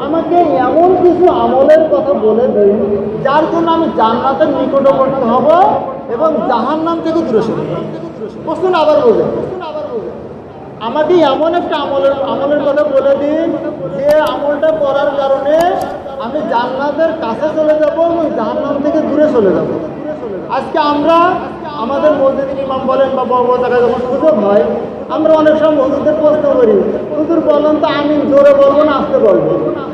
আমাকে এমন কিছু আমলের কথা বলে দিন যার জন্য আমি জান্নাতের নিকটবর্তী হব এবং জাহান্নাম থেকে দূরে সরে প্রশ্ন আবার বোঝেন আমাকে এমন একটা আমলের আমলের কথা বলে দিন যে আমলটা করার কারণে আমি জান্নাতের কাছে চলে যাব এবং জাহান্নাম থেকে দূরে চলে যাব। আজকে আমরা আমাদের মসজিদের ইমাম বলেন বা বড় বড় জায়গায় যখন সুযোগ হয়, আমরা অনেক সময় মসজিদের প্রশ্ন করি, হুজুর, বলেন তো আমি জোরে বলব না, আসতে বলব?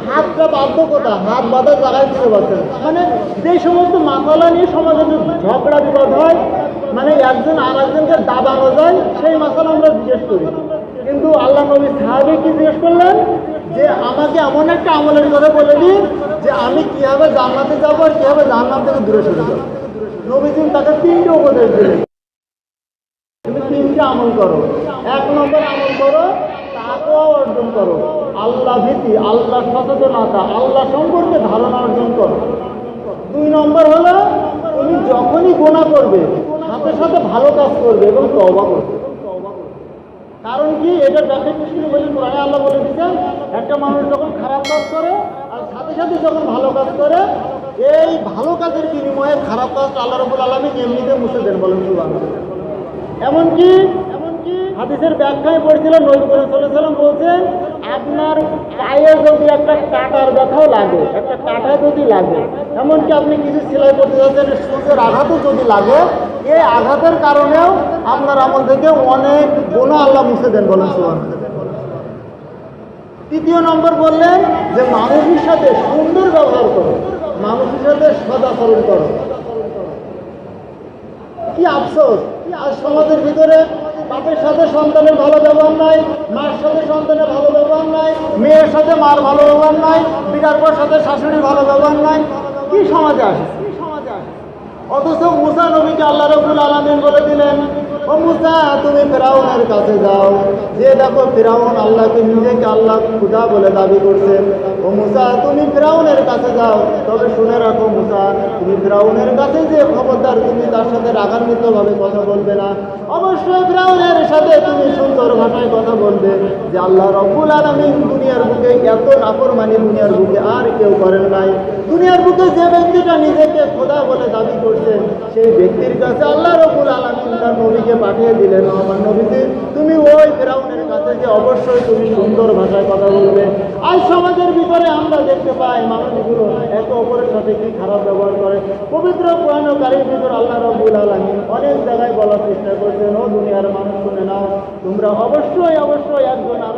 হাতটা বাধ্যকতা হাত বাঁধার জায়গায় থেকে পাচ্ছেন মানে যে সমস্ত মাসালা নিয়ে সমাজে যে ঝগড়া বিবাদ হয় মানে একজন আর একজনকে দাবানো যায়, সেই মাসালা আমরা জিজ্ঞেস করি। কিন্তু আল্লাহ নবী সাহাবি কি জিজ্ঞেস করলেন? যে আমাকে এমন একটা আমলের কথা বলে দিন যে আমি কীভাবে জান্নাতে যাব আর কীভাবে জান্নাত থেকে দূরে সরে যাব। নবীজিন তাকে তিনটে উপদেশ দিলেন। তুমি তিনটে আমল করো। এক নম্বর আমল করো, তাকেও অর্জন করো। আল্লাহ ভীতি, আল্লাহ সচেতনতা, আল্লাহ সম্পর্কে ধারণা অর্জন করো। দুই নম্বর হলো, তুমি যখনই গোনা করবে, সাথে সাথে ভালো কাজ করবে এবং তবা করবে। কারণ কি? এটা ব্যাখ্যা কৃষ্ণ বলে কোরআনে আল্লাহ বলে দিচ্ছেন একটা মানুষ যখন খারাপ কাজ করে সাথে সাথে যখন ভালো কাজ করে, এই ভালো কাজের বিনিময়ে খারাপ কাজ আল্লাহ রবুল আলমী এমনিতে মুছে দেন বলেন সুবাহ এমনকি এমনকি হাদিসের ব্যাখ্যায় পড়েছিল, নবী করে সাল্লাম বলছেন আপনার পায়ে যদি একটা কাটার ব্যথাও লাগে, একটা কাটা যদি লাগে, এমনকি আপনি কিছু সেলাই করতে যাচ্ছেন সূর্যের আঘাতও যদি লাগে, এই আঘাতের কারণেও আপনার আমল থেকে অনেক গুণ আল্লাহ মুছে দেন বলেন সুবান তৃতীয় নম্বর বললেন যে মানুষের সাথে সুন্দর ব্যবহার করো। মানুষের সাথে সদাচরণ করো। কি আফসোস। কি আজ সমাজের ভিতরে বাপের সাথে সন্তানের ভালো ব্যবহার নাই, মার সাথে সন্তানের ভালো ব্যবহার নাই, মেয়ের সাথে মার ভালো ব্যবহার নাই বিরাট সাথে শাশুড়ির ভালো ব্যবহার নাই। কি সমাজে আসে অথচ মুসা নবীকে আল্লাহ রবুল আলমিন বলে দিলেন, ও মুসা, তুমি ফেরাউনের কাছে যাও। যে দেখো ফেরাউন আল্লাহকে নিজেকে আল্লাহ খুদা বলে দাবি করছেন ও মুসা, তুমি ফেরাউনের কাছে যাও। তবে শুনে রাখো মুসা, তুমি ফেরাউনের কাছে যে খবরদার তুমি, তার সাথে রাগান্বিতভাবে কথা বলবে না। অবশ্যই ফেরাউনের সাথে তুমি সুন্দর ভাষায় বলবে যে আল্লাহ রব্বুল আলমিন দুনিয়ার বুকে এত নাফরমানি দুনিয়ার বুকে আর কেউ করেন নাই। দুনিয়ার বুকে যে ব্যক্তিটা নিজেকে খোদা বলে দাবি করছেন সেই ব্যক্তির কাছে আল্লাহ রবুল আলমিন তার নবীকে পাঠিয়ে দিলেন। আমার নবীতে তুমি ওই ফেরাউনের কাছে যে অবশ্যই তুমি সুন্দর ভাষায় কথা বলবে। আজ সমাজের ভিতরে আমরা দেখতে পাই মানুষগুলো একে অপরের সাথে কি খারাপ ব্যবহার করে। পবিত্র পুরাণকারীর ভিতর আল্লাহ রবুল আলমিন অনেক জায়গায় বলার চেষ্টা করছেন, ও দুনিয়ার মানুষ শুনে নাও। তোমরা অবশ্যই অবশ্যই একজন আর